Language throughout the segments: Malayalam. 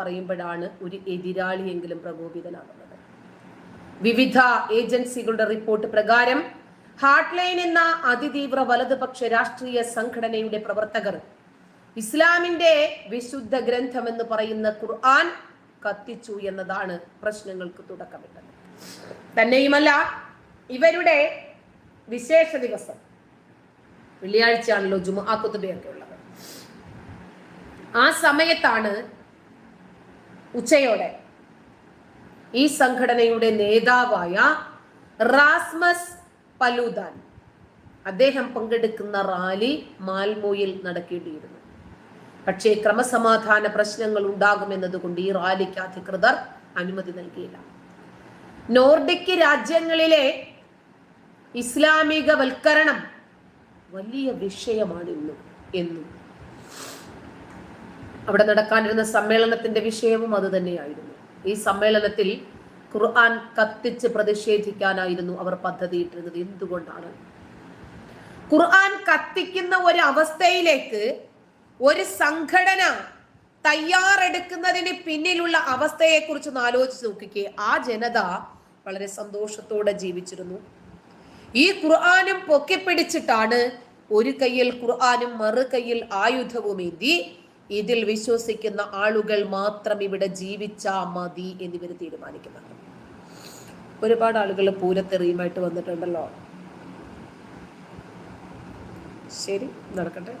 പറയുമ്പോഴാണ് ഒരു എതിരാളിയെങ്കിലും പ്രകോപിതനാകുന്നത്. വിവിധ ഏജൻസികളുടെ റിപ്പോർട്ട് പ്രകാരം ഹാർട്ട്ലൈൻ എന്ന അതിതീവ്ര വലതുപക്ഷ രാഷ്ട്രീയ സംഘടനയുടെ പ്രവർത്തകർ ഇസ്ലാമിന്റെ വിശുദ്ധ ഗ്രന്ഥം എന്ന് പറയുന്ന ഖുർആൻ കത്തിച്ചു എന്നതാണ് പ്രശ്നങ്ങൾക്ക് തുടക്കമിട്ടത്. തന്നെയുമല്ല ഇവരുടെ വിശേഷ ദിവസം വെള്ളിയാഴ്ചയാണല്ലോ ജുമാ കുത്തുബയൊക്കെ ഉള്ളത്. ആ സമയത്താണ് ഉച്ചയോടെ. ഈ സംഘടനയുടെ നേതാവായ റാസ്മസ് പലൂദാൻ. അദ്ദേഹം പങ്കെടുക്കുന്ന റാലി മാൽമോയിൽ നടക്കേണ്ടിയിരുന്നു. പക്ഷേ ക്രമസമാധാന പ്രശ്നങ്ങൾ ഉണ്ടാകുമെന്നതുകൊണ്ട് ഈ റാലിക്ക് അധികൃതർ അനുമതി നൽകിയില്ല. നോർഡിക് രാജ്യങ്ങളിലെ ഇസ്ലാമികവൽക്കരണം വലിയ വിഷയമാണ് ഇന്നും എന്നും. അവിടെ നടക്കാനിരുന്ന സമ്മേളനത്തിന്റെ വിഷയവും അത് തന്നെയായിരുന്നു. ഈ സമ്മേളനത്തിൽ ഖുർആൻ കത്തിച്ച് പ്രതിഷേധിക്കാനായിരുന്നു അവർ പദ്ധതിയിട്ടിരുന്നത്. എന്തുകൊണ്ടാണ്? ഖുർആൻ കത്തിക്കുന്ന ഒരു അവസ്ഥയിലേക്ക് ഒരു സംഘടന തയ്യാറെടുക്കുന്നതിന് പിന്നിലുള്ള അവസ്ഥയെക്കുറിച്ച് ഒന്ന് ആലോചിച്ച് നോക്കിക്കേ. ആ ജനത വളരെ സന്തോഷത്തോടെ ജീവിച്ചിരുന്നു. ഈ ഖുർആാനും പൊക്കിപ്പിടിച്ചിട്ടാണ് ഒരു കയ്യിൽ ഖുർആാനും മറു കയ്യിൽ ആയുധവുമേന്തി ഇതിൽ വിശ്വസിക്കുന്ന ആളുകൾ മാത്രം ഇവിടെ ജീവിച്ചാ മതി എന്നിവർ തീരുമാനിക്കുന്നുണ്ട്. ഒരുപാട് ആളുകൾ പൂരത്തെറിയുമായിട്ട് വന്നിട്ടുണ്ടല്ലോ. ശരി നടക്കട്ടെ.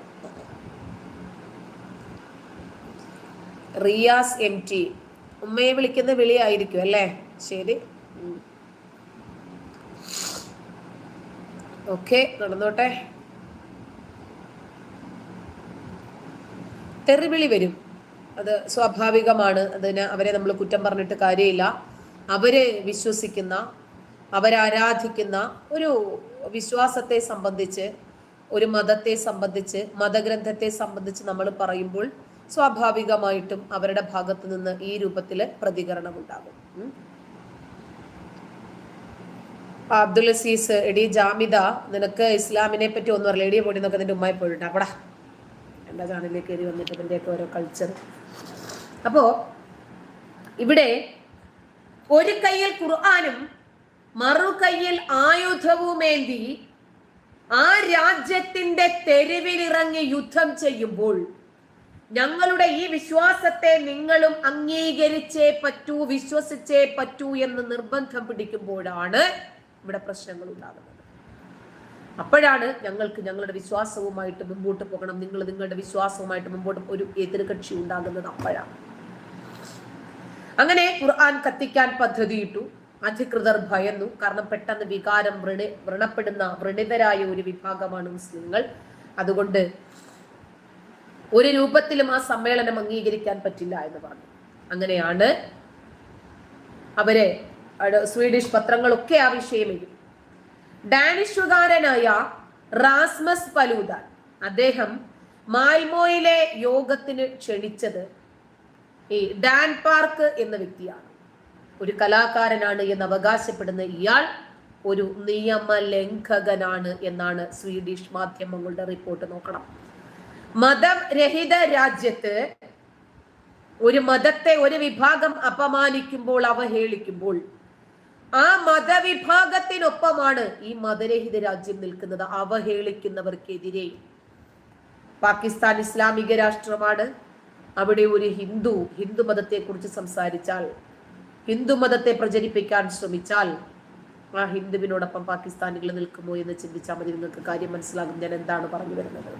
Riyas M T. ഉമ്മയെ വിളിക്കുന്ന വിളിയായിരിക്കും അല്ലേ? ശരി. ഓക്കെ നടന്നോട്ടെ. തെറിവിളി വരും. അത് സ്വാഭാവികമാണ്. അതിന് അവരെ നമ്മൾ കുറ്റം പറഞ്ഞിട്ട് കാര്യമില്ല. അവരെ വിശ്വസിക്കുന്ന അവരാരാധിക്കുന്ന ഒരു വിശ്വാസത്തെ സംബന്ധിച്ച് ഒരു മതത്തെ സംബന്ധിച്ച് മതഗ്രന്ഥത്തെ സംബന്ധിച്ച് നമ്മൾ പറയുമ്പോൾ സ്വാഭാവികമായിട്ടും അവരുടെ ഭാഗത്ത് നിന്ന് ഈ രൂപത്തിൽ പ്രതികരണം ഉണ്ടാകും അബ്ദുൽ അസീസ് എടി ജാമിദ നിനക്ക് ഇസ്ലാമിനെ പറ്റി ഒന്നും അറിയില്ല. എടിയെ പൊടി നിനക്ക് നിന്റെ ഉമ്മായി പോയിട്ടുണ്ട് എന്റെ ചാനലിൽ കയറി വന്നിട്ട് ഇതിന്റെയൊക്കെ ഓരോ കൾച്ചർ അപ്പോ ഇവിടെ ഒരു കയ്യിൽ ഖുർആാനും മറു കയ്യിൽ ആയുധവുമേന്തി ആ രാജ്യത്തിന്റെ തെരുവിലിറങ്ങി യുദ്ധം ചെയ്യുമ്പോൾ ഞങ്ങളുടെ ഈ വിശ്വാസത്തെ നിങ്ങളും അംഗീകരിച്ചേ പറ്റൂ വിശ്വസിച്ചേ പറ്റൂ എന്ന് നിർബന്ധം പിടിക്കുമ്പോഴാണ് ഇവിടെ പ്രശ്നങ്ങൾ ഉണ്ടാകുന്നത്. അപ്പോഴാണ് ഞങ്ങൾക്ക് ഞങ്ങളുടെ വിശ്വാസവുമായിട്ട് മുമ്പോട്ട് പോകണം. നിങ്ങൾ നിങ്ങളുടെ വിശ്വാസവുമായിട്ട് മുമ്പോട്ട് ഒരു എതിർകക്ഷി ഉണ്ടാകുന്നത് അപ്പോഴാണ്. അങ്ങനെ ഖുർആൻ കത്തിക്കാൻ പദ്ധതിയിട്ടു. അധികൃതർ ഭയന്നു. കാരണം പെട്ടെന്ന് വികാരം വൃണ വ്രണപ്പെടുന്ന വ്രണിതരായ ഒരു വിഭാഗമാണ് മുസ്ലിങ്ങൾ. അതുകൊണ്ട് ഒരു രൂപത്തിലും ആ സമ്മേളനം അംഗീകരിക്കാൻ പറ്റില്ല എന്ന് പറഞ്ഞു അങ്ങനെയാണ് അവരെ സ്വീഡിഷ് പത്രങ്ങളൊക്കെ ആ വിഷയം ഡാനിഷുകാരനായ റാസ്മസ് പലൂദാൻ അദ്ദേഹം മാൽമോയിലെ യോഗത്തിന് ക്ഷണിച്ചത് ഈ ഡാൻ പാർക്ക് എന്ന വ്യക്തിയാണ്. ഒരു കലാകാരനാണ് എന്ന് അവകാശപ്പെടുന്ന ഇയാൾ ഒരു നിയമലംഘകനാണ് എന്നാണ് സ്വീഡിഷ് മാധ്യമങ്ങളുടെ റിപ്പോർട്ട് നോക്കണം. മതരഹിത രാജ്യത്ത് ഒരു മതത്തെ ഒരു വിഭാഗം അപമാനിക്കുമ്പോൾ അവഹേളിക്കുമ്പോൾ ആ മതവിഭാഗത്തിനൊപ്പമാണ് ഈ മതരഹിത രാജ്യം നിൽക്കുന്നത് അവഹേളിക്കുന്നവർക്കെതിരെ. പാകിസ്ഥാൻ ഇസ്ലാമിക രാഷ്ട്രമാണ്. അവിടെ ഒരു ഹിന്ദു ഹിന്ദു മതത്തെ കുറിച്ച് സംസാരിച്ചാൽ ഹിന്ദു മതത്തെ പ്രചരിപ്പിക്കാൻ ശ്രമിച്ചാൽ ആ ഹിന്ദുവിനോടൊപ്പം പാകിസ്ഥാനികൾ നിൽക്കുമോ എന്ന് ചിന്തിച്ചാൽ മതി. നിങ്ങൾക്ക് കാര്യം മനസ്സിലാകും. ഞാൻ എന്താണ് പറഞ്ഞു വരുന്നത്?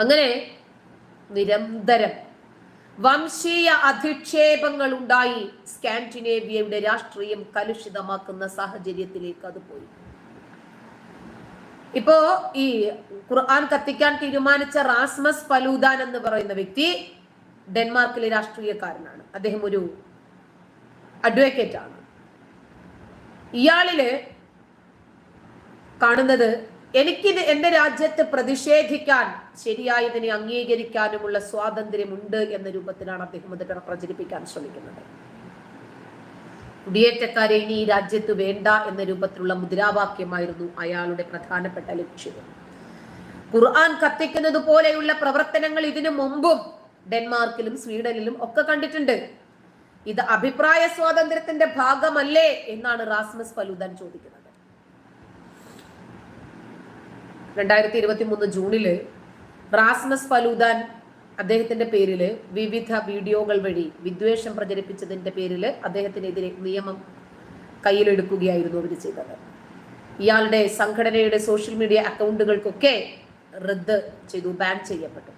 അങ്ങനെ നിരന്തരം വംശീയ അധിക്ഷേപങ്ങൾ ഉണ്ടായി സ്കാൻഡിനേവിയയുടെ രാഷ്ട്രീയം കലുഷിതമാക്കുന്ന സാഹചര്യത്തിലേക്ക് അത് പോയി. ഇപ്പോ ഈ ഖുർആൻ കത്തിക്കാൻ തീരുമാനിച്ച റാസ്മസ് പലൂദാൻ എന്ന് പറയുന്ന വ്യക്തി ഡെൻമാർക്കിലെ രാഷ്ട്രീയക്കാരനാണ്. അദ്ദേഹം ഒരു അഡ്വക്കേറ്റ് ആണ് ഇയാളിൽ കാണുന്നത് എനിക്കിത് എന്റെ രാജ്യത്ത് പ്രതിഷേധിക്കാൻ ശരിയായതിനെ അംഗീകരിക്കാനുമുള്ള സ്വാതന്ത്ര്യമുണ്ട് എന്ന രൂപത്തിലാണ് അദ്ദേഹം അത് പ്രചരിപ്പിക്കാൻ ശ്രമിക്കുന്നത്. കുടിയേറ്റക്കാരെ ഇനി ഈ രാജ്യത്ത് വേണ്ട എന്ന രൂപത്തിലുള്ള മുദ്രാവാക്യമായിരുന്നു അയാളുടെ പ്രധാനപ്പെട്ട ലക്ഷ്യം. ഖുർആൻ കത്തിക്കുന്നത് പോലെയുള്ള പ്രവർത്തനങ്ങൾ ഇതിനു മുമ്പും ഡെൻമാർക്കിലും സ്വീഡനിലും ഒക്കെ കണ്ടിട്ടുണ്ട്. ഇത് അഭിപ്രായ സ്വാതന്ത്ര്യത്തിന്റെ ഭാഗമല്ലേ എന്നാണ് റാസ്മസ് ഫലൂദാൻ ചോദിക്കുന്നത്. രണ്ടായിരത്തി ഇരുപത്തി മൂന്ന് ജൂണിൽ റാസ്മസ് ഫലൂദാൻ അദ്ദേഹത്തിന്റെ പേരിൽ വിവിധ വീഡിയോകൾ വഴി വിദ്വേഷം പ്രചരിപ്പിച്ചതിന്റെ പേരിൽ അദ്ദേഹത്തിനെതിരെ നിയമം കയ്യിലെടുക്കുകയായിരുന്നു അവർ ചെയ്തത്. ഇയാളുടെ സംഘടനയുടെ സോഷ്യൽ മീഡിയ അക്കൗണ്ടുകൾക്കൊക്കെ റദ്ദ് ചെയ്തു ബാൻ ചെയ്യപ്പെട്ടു.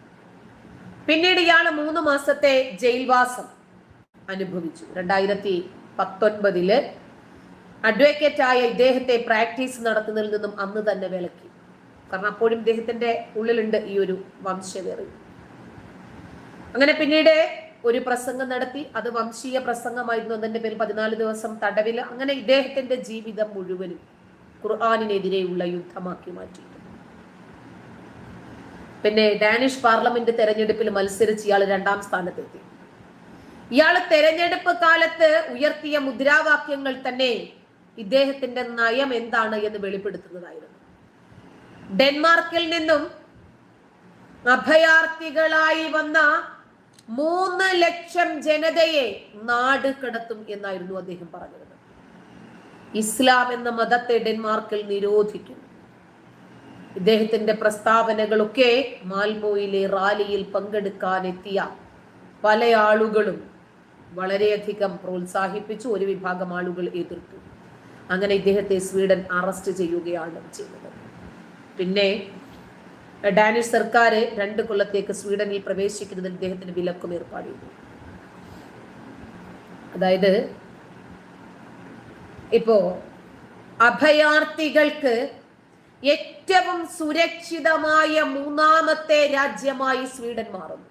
പിന്നീട് ഇയാൾ മൂന്ന് മാസത്തെ ജയിൽവാസം അനുഭവിച്ചു. രണ്ടായിരത്തി പത്തൊൻപതിൽ അഡ്വക്കേറ്റായ ഇദ്ദേഹത്തെ പ്രാക്ടീസ് നടത്തുന്നതിൽ നിന്നും അന്ന് തന്നെ വിലക്കി. കാരണം അപ്പോഴും ഇദ്ദേഹത്തിന്റെ ഉള്ളിലുണ്ട് ഈ ഒരു വംശവേറി. അങ്ങനെ പിന്നീട് ഒരു പ്രസംഗം നടത്തി. അത് വംശീയ പ്രസംഗമായിരുന്നു അതിന്റെ പേര് പതിനാല് ദിവസം തടവിൽ അങ്ങനെ ഇദ്ദേഹത്തിന്റെ ജീവിതം മുഴുവനും ഖുർആാനിനെതിരെയുള്ള യുദ്ധമാക്കി മാറ്റിയിട്ടുണ്ട്. പിന്നെ ഡാനിഷ് പാർലമെന്റ് തെരഞ്ഞെടുപ്പിൽ മത്സരിച്ച് ഇയാൾ രണ്ടാം സ്ഥാനത്തെത്തി. ഇയാൾ തെരഞ്ഞെടുപ്പ് കാലത്ത് ഉയർത്തിയ മുദ്രാവാക്യങ്ങൾ തന്നെ ഇദ്ദേഹത്തിന്റെ നയം എന്താണ് എന്ന് വെളിപ്പെടുത്തുന്നതായിരുന്നു. ഡെൻമാർക്കിൽ നിന്നും അഭയാർത്ഥികളായി വന്ന മൂന്ന് ലക്ഷം ജനതയെ നാട് കടത്തും എന്നായിരുന്നു അദ്ദേഹം പറഞ്ഞത് ഇസ്ലാം എന്ന മതത്തെ ഡെൻമാർക്കിൽ നിരോധിക്കും ഇദ്ദേഹത്തിന്റെ പ്രസ്താവനകളൊക്കെ മാൽമോയിലെ റാലിയിൽ പങ്കെടുക്കാനെത്തിയ പല ആളുകളും വളരെയധികം പ്രോത്സാഹിപ്പിച്ചു. ഒരു വിഭാഗം ആളുകൾ എതിർത്തു. അങ്ങനെ ഇദ്ദേഹത്തെ സ്വീഡൻ അറസ്റ്റ് ചെയ്യുകയാണ് ചെയ്തത്. പിന്നെ ഡാനിഷ് സർക്കാർ രണ്ട് കൊല്ലത്തേക്ക് സ്വീഡനിൽ പ്രവേശിക്കുന്നതിൽ ഇദ്ദേഹത്തിന് വിലക്കും ഏർപ്പാട് ചെയ്തു അതായത് ഇപ്പോ അഭയാർത്ഥികൾക്ക് ഏറ്റവും സുരക്ഷിതമായ മൂന്നാമത്തെ രാജ്യമായി സ്വീഡൻ മാറുന്നു.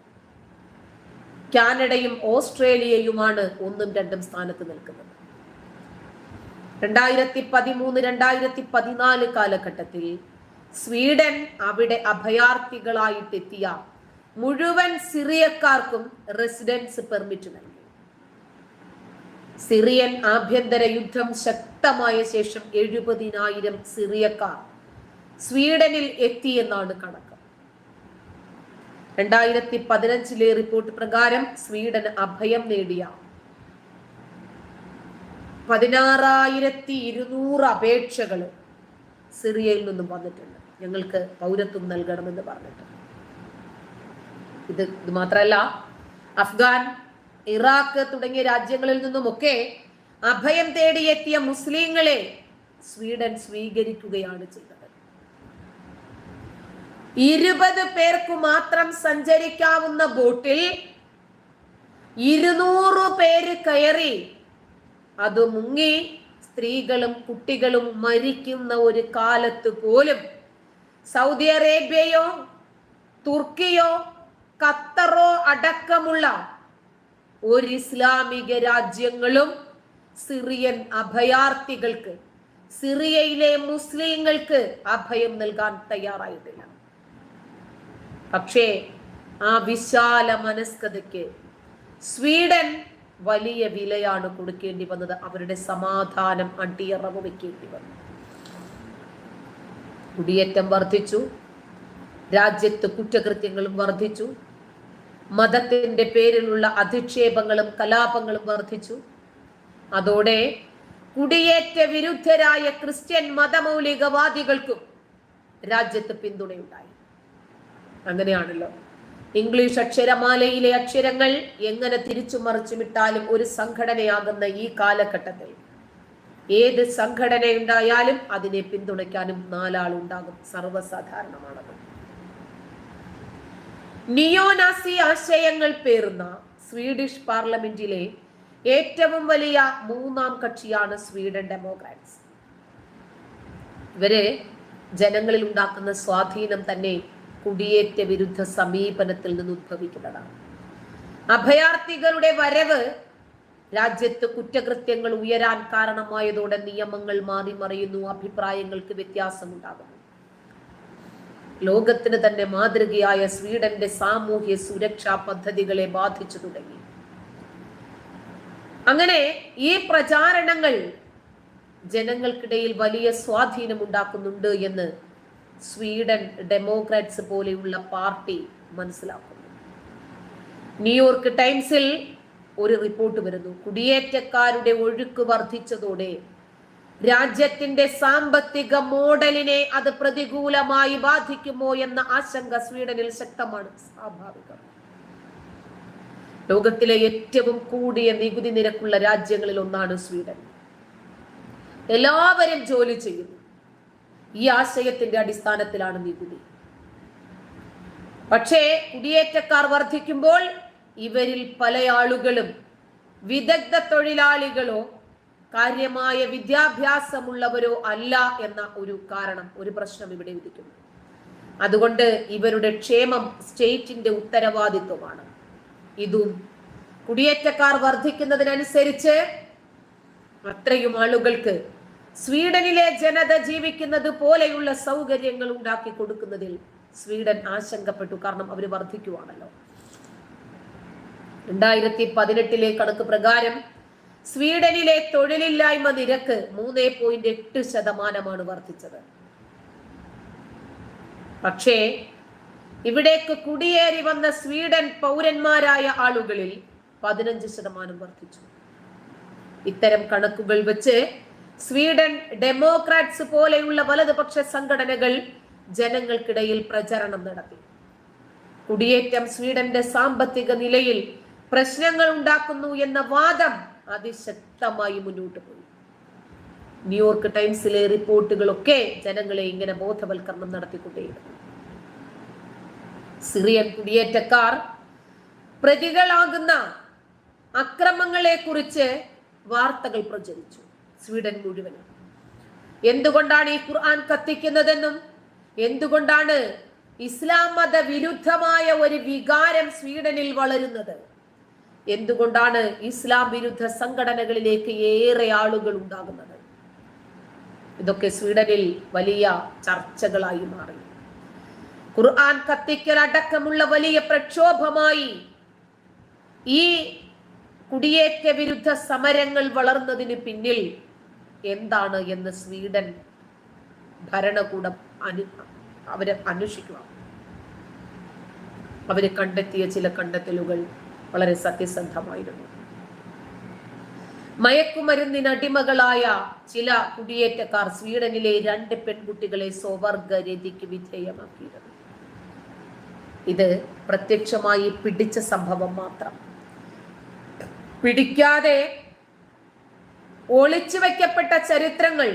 കാനഡയും ഓസ്ട്രേലിയയുമാണ് ഒന്നും രണ്ടും സ്ഥാനത്ത് നിൽക്കുന്നത്. രണ്ടായിരത്തി പതിമൂന്ന് രണ്ടായിരത്തി പതിനാല് കാലഘട്ടത്തിൽ സ്വീഡൻ അവിടെ അഭയാർത്ഥികളായിട്ടെത്തിയ മുഴുവൻ സിറിയക്കാർക്കും റെസിഡൻസ് പെർമിറ്റ് നൽകി. സിറിയൻ ആഭ്യന്തര യുദ്ധം ശക്തമായ ശേഷം എഴുപതിനായിരം സിറിയക്കാർ സ്വീഡനിൽ എത്തിയെന്നാണ് കണക്ക്. രണ്ടായിരത്തി പതിനഞ്ചിലെ റിപ്പോർട്ട് പ്രകാരം സ്വീഡൻ അഭയം നേടിയ പതിനാറായിരത്തി ഇരുന്നൂറ് അപേക്ഷകൾ സിറിയയിൽ നിന്നും വന്നിട്ടുണ്ട്. ഞങ്ങൾക്ക് പൗരത്വം നൽകണമെന്ന് പറഞ്ഞിട്ട്. ഇത് ഇത് മാത്രമല്ല അഫ്ഗാൻ ഇറാഖ് തുടങ്ങിയ രാജ്യങ്ങളിൽ നിന്നുമൊക്കെ അഭയം തേടിയെത്തിയ മുസ്ലിങ്ങളെ സ്വീഡൻ സ്വീകരിക്കുകയാണ് ചെയ്തത്. ഇരുപത് പേർക്ക് മാത്രം സഞ്ചരിക്കാവുന്ന ബോട്ടിൽ ഇരുന്നൂറ് പേര് കയറി അത് മുങ്ങി സ്ത്രീകളും കുട്ടികളും മരിക്കുന്ന ഒരു കാലത്ത് പോലും സൗദി അറേബ്യയോ തുർക്കിയോ ഖത്തറോ അടക്കമുള്ള ഒരു ഇസ്ലാമിക രാജ്യങ്ങളും സിറിയൻ അഭയാർത്ഥികൾക്ക് സിറിയയിലെ മുസ്ലിങ്ങൾക്ക് അഭയം നൽകാൻ തയ്യാറായിട്ടില്ല. പക്ഷേ ആ വിശാല മനസ്കതയ്ക്ക് സ്വീഡൻ വലിയ വിലയാണ് കൊടുക്കേണ്ടി വന്നത്. അവരുടെ സമാധാനം അടിയറവ് വെക്കേണ്ടി വന്നു. കുടിയേറ്റം വർദ്ധിച്ചു. രാജ്യത്ത് കുറ്റകൃത്യങ്ങളും വർദ്ധിച്ചു. മതത്തിന്റെ പേരിലുള്ള അധിക്ഷേപങ്ങളും കലാപങ്ങളും വർദ്ധിച്ചു. അതോടെ കുടിയേറ്റ വിരുദ്ധരായ ക്രിസ്ത്യൻ മതമൗലികവാദികൾക്കും രാജ്യത്ത് പിന്തുണയുണ്ടായി. അങ്ങനെയാണല്ലോ. ഇംഗ്ലീഷ് അക്ഷരമാലയിലെ അക്ഷരങ്ങൾ എങ്ങനെ തിരിച്ചു മറിച്ചുമിട്ടാലും ഒരു സംഘടനയാകുന്ന ഈ കാലഘട്ടത്തിൽ ഏത് സംഘടന സംഘടനയുണ്ടായാലും അതിനെ പിന്തുണയ്ക്കാനും നാലാളുണ്ടാകും. സർവസാധാരണമാണത്. നിയോനാസി ആശയങ്ങൾ പേറുന്ന സ്വീഡിഷ് പാർലമെന്റിലെ ഏറ്റവും വലിയ മൂന്നാം കക്ഷിയാണ് സ്വീഡൻ ഡെമോക്രാറ്റ്സ്. ഇവരെ ജനങ്ങളിൽ ഉണ്ടാക്കുന്ന സ്വാധീനം തന്നെ കുടിയേറ്റ വിരുദ്ധ സമീപനത്തിൽ നിന്ന് ഉദ്ഭവിക്കുന്നതാണ് അഭയാർത്ഥികളുടെ വരവ് രാജ്യത്ത് കുറ്റകൃത്യങ്ങൾ ഉയരാൻ കാരണമായതോടെ നിയമങ്ങൾ മാറി മറിയുന്നു അഭിപ്രായങ്ങൾക്ക് വ്യത്യാസമുണ്ടാകുന്നു. ലോകത്തിന് തന്നെ മാതൃകയായ സ്വീഡന്റെ സാമൂഹ്യ സുരക്ഷാ പദ്ധതികളെ ബാധിച്ചു തുടങ്ങി. അങ്ങനെ ഈ പ്രചാരണങ്ങൾ ജനങ്ങൾക്കിടയിൽ വലിയ സ്വാധീനം ഉണ്ടാക്കുന്നുണ്ട് എന്ന് സ്വീഡൻ ഡെമോക്രാറ്റ്സ് പോലെയുള്ള പാർട്ടി മനസ്സിലാക്കുന്നു. ന്യൂയോർക്ക് ടൈംസിൽ ഒരു റിപ്പോർട്ട് വരുന്നു. കുടിയേറ്റക്കാരുടെ ഒഴുക്ക് വർദ്ധിച്ചതോടെ രാജ്യത്തിന്റെ സാമ്പത്തിക മോഡലിനെ അത് പ്രതികൂലമായി ബാധിക്കുമോ എന്ന ആശങ്ക സ്വീഡനിൽ ശക്തമാണ്. സ്വാഭാവികം. ലോകത്തിലെ ഏറ്റവും കൂടിയ നികുതി നിരക്കുള്ള രാജ്യങ്ങളിൽ ഒന്നാണ് സ്വീഡൻ. എല്ലാവരും ജോലി ചെയ്യുന്നു. ഈ ആശയത്തിന്റെ അടിസ്ഥാനത്തിലാണ് നികുതി. പക്ഷേ കുടിയേറ്റക്കാർ വർദ്ധിക്കുമ്പോൾ ഇവരിൽ പല ആളുകളും വിദഗ്ധ തൊഴിലാളികളോ കാര്യമായ വിദ്യാഭ്യാസമുള്ളവരോ അല്ല എന്ന ഒരു കാരണം ഒരു പ്രശ്നം ഇവിടെ ഉദിക്കുന്നു. അതുകൊണ്ട് ഇവരുടെ ക്ഷേമം സ്റ്റേറ്റിന്റെ ഉത്തരവാദിത്വമാണ്. ഇതും കുടിയേറ്റക്കാർ വർദ്ധിക്കുന്നതിനനുസരിച്ച് അത്രയും ആളുകൾക്ക് സ്വീഡനിലെ ജനത ജീവിക്കുന്നത് പോലെയുള്ള സൗകര്യങ്ങൾ ഉണ്ടാക്കി കൊടുക്കുന്നതിൽ സ്വീഡൻ ആശങ്കപ്പെട്ടു. കാരണം അവർ വർദ്ധിക്കുവാണല്ലോ. രണ്ടായിരത്തി പതിനെട്ടിലെ കണക്ക് പ്രകാരം സ്വീഡനിലെ തൊഴിലില്ലായ്മ നിരക്ക് മൂന്ന് പോയിന്റ് എട്ട് ശതമാനമാണ് വർദ്ധിച്ചത്. പക്ഷേ ഇവിടേക്ക് കുടിയേറി വന്ന സ്വീഡൻ പൗരന്മാരായ ആളുകളിൽ പതിനഞ്ച് ശതമാനം വർദ്ധിച്ചു. ഇത്തരം കണക്കുകൾ വെച്ച് സ്വീഡൻ ഡെമോക്രാറ്റ്സ് പോലെയുള്ള വലതുപക്ഷ സംഘടനകൾ ജനങ്ങൾക്കിടയിൽ പ്രചരണം നടത്തി. കുടിയേറ്റം സ്വീഡന്റെ സാമ്പത്തിക നിലയിൽ പ്രശ്നങ്ങൾ ഉണ്ടാക്കുന്നു എന്ന വാദം അതിശക്തമായി മുന്നോട്ട് പോയി. ന്യൂയോർക്ക് ടൈംസിലെ റിപ്പോർട്ടുകളൊക്കെ ജനങ്ങളെ ഇങ്ങനെ ബോധവൽക്കരണം നടത്തിക്കൊണ്ടേയിരുന്നു. സിറിയൻ കുടിയേറ്റക്കാർ പ്രതികളാകുന്ന അക്രമങ്ങളെ കുറിച്ച് വാർത്തകൾ പ്രചരിച്ചു. സ്വീഡൻ മുഴുവനും. എന്തുകൊണ്ടാണ് ഈ ഖുർആൻ കത്തിക്കുന്നതെന്നും എന്തുകൊണ്ടാണ് ഇസ്ലാം മത വിരുദ്ധമായ ഒരു വികാരം സ്വീഡനിൽ വളരുന്നത്? എന്തുകൊണ്ടാണ് ഇസ്ലാം വിരുദ്ധ സംഘടനകളിലേക്ക് ഏറെ ആളുകൾ ഉണ്ടാകുന്നത്? ഇതൊക്കെ സ്വീഡനിൽ വലിയ ചർച്ചകളായി മാറി. ഖുർആൻ കത്തിക്കൽ അടക്കമുള്ള വലിയ പ്രക്ഷോഭമായി ഈ കുടിയേറ്റ വിരുദ്ധ സമരങ്ങൾ വളർന്നതിന് പിന്നിൽ എന്താണ് എന്ന് സ്വീഡൻ ഭരണകൂടം അനു അവരെ അന്വേഷിക്കുക. അവർ കണ്ടെത്തിയ ചില കണ്ടെത്തലുകൾ വളരെ സത്യസന്ധമായിരുന്നു. മയക്കുമരുന്നിന് അടിമകളായ ചില കുടിയേറ്റക്കാർ സ്വീഡനിലെ രണ്ട് പെൺകുട്ടികളെ സ്വവർഗരതിക്ക് വിധേയമാക്കിയിരുന്നു. ഇത് പ്രത്യക്ഷമായി പിടിച്ച സംഭവം മാത്രം. പിടിക്കാതെ ഒളിച്ചു വെക്കപ്പെട്ട ചരിത്രങ്ങൾ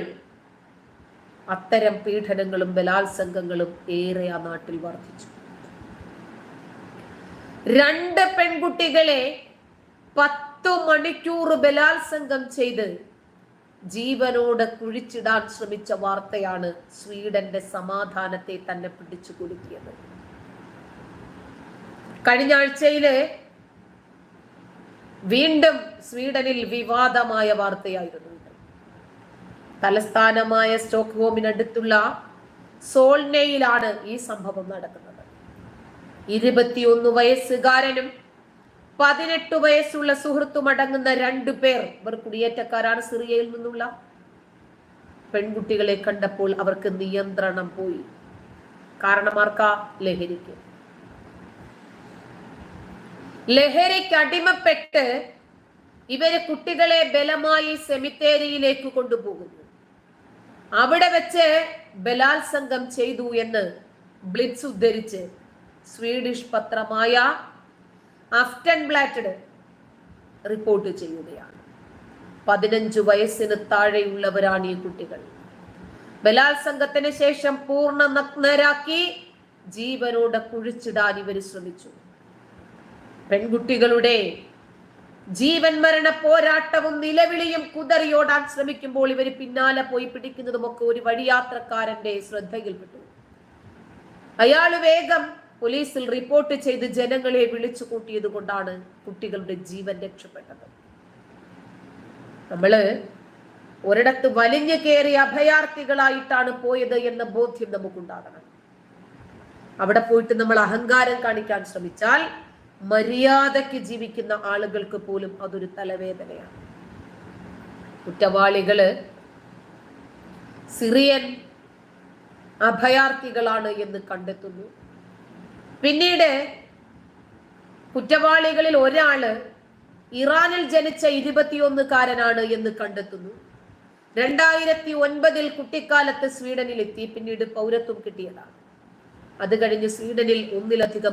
അത്തരം പീഡനങ്ങളും ബലാത്സംഗങ്ങളും ഏറെ ആ നാട്ടിൽ വർദ്ധിച്ചു. രണ്ട് പെൺകുട്ടികളെ പത്തു മണിക്കൂർ ബലാത്സംഗം ചെയ്ത് ജീവനോട് കുഴിച്ചിടാൻ ശ്രമിച്ച വാർത്തയാണ് സ്വീഡന്റെ സമാധാനത്തെ തന്നെ പിടിച്ചു കുലുക്കിയത്. കഴിഞ്ഞ ആഴ്ചയിൽ വീണ്ടും സ്വീഡനിൽ വിവാദമായ വാർത്തയായിരുന്നു തലസ്ഥാനമായ തലസ്ഥാനമായ സ്റ്റോക്ക്ഹോമിനടുത്തുള്ള സോൾനെയിലാണ് ഈ സംഭവം നടക്കുന്നത്. ഇരുപത്തിയൊന്ന് വയസ്സുകാരനും പതിനെട്ട് വയസ്സുള്ള സുഹൃത്തും അടങ്ങുന്ന രണ്ടു പേർ ഇവർ കുടിയേറ്റക്കാരാണ്. സിറിയയിൽ നിന്നുള്ള പെൺകുട്ടികളെ കണ്ടപ്പോൾ അവർക്ക് നിയന്ത്രണം പോയി. കാരണമാർക്ക ലഹരിക്ക്. ലഹരിക്ക് അടിമപ്പെട്ട് ഇവർ കുട്ടികളെ ബലമായി സെമിത്തേരിയിലേക്ക് കൊണ്ടുപോകുന്നു. അവിടെ വെച്ച് ബലാത്സംഗം ചെയ്തു എന്ന് ബ്ലിറ്റ്സ് ഉദ്ധരിച്ച് സ്വീഡിഷ് പത്രമായ അഫ്റ്റൻ ബ്ലാറ്റഡ് റിപ്പോർട്ട് ചെയ്യുകയാണ്. പതിനഞ്ചു വയസ്സിന് താഴെയുള്ളവരാണ് ഈ കുട്ടികൾ. ബലാത്സംഗത്തിന് ശേഷം പൂർണ നഗ്നരാക്കി ജീവനോടെ കുഴിച്ചിടാൻ ഇവർ ശ്രമിച്ചു. പെൺകുട്ടികളുടെ ജീവൻ മരണ പോരാട്ടവും നിലവിളിയും കുതറിയോടാൻ ശ്രമിക്കുമ്പോൾ ഇവർ പിന്നാലെ പോയി പിടിക്കുന്നതുമൊക്കെ ഒരു വഴിയാത്രക്കാരന്റെ ശ്രദ്ധയിൽപ്പെട്ടു. അയാൾ വേഗം പോലീസിൽ റിപ്പോർട്ട് ചെയ്ത് ജനങ്ങളെ വിളിച്ചു കൂട്ടിയത് കൊണ്ടാണ് കുട്ടികളുടെ ജീവൻ രക്ഷപ്പെട്ടത്. നമ്മൾ ഒരിടത്ത് വലിഞ്ഞു കയറി അഭയാർത്ഥികളായിട്ടാണ് പോയത് എന്ന ബോധ്യം നമുക്കുണ്ടാകണം. അവിടെ പോയിട്ട് നമ്മൾ അഹങ്കാരം കാണിക്കാൻ ശ്രമിച്ചാൽ മര്യാദയ്ക്ക് ജീവിക്കുന്ന ആളുകൾക്ക് പോലും അതൊരു തലവേദനയാണ്. കുറ്റവാളികൾ സിറിയൻ അഭയാർത്ഥികളാണ് എന്ന് കണ്ടെത്തുന്നു. പിന്നീട് കുറ്റവാളികളിൽ ഒരാൾ ഇറാനിൽ ജനിച്ച ഇരുപത്തിയൊന്നുകാരനാണ് എന്ന് കണ്ടെത്തുന്നു. രണ്ടായിരത്തി ഒൻപതിൽ കുട്ടിക്കാലത്ത് സ്വീഡനിൽ എത്തി പിന്നീട് പൗരത്വം കിട്ടിയതാണ്. അത് കഴിഞ്ഞ് സ്വീഡനിൽ ഒന്നിലധികം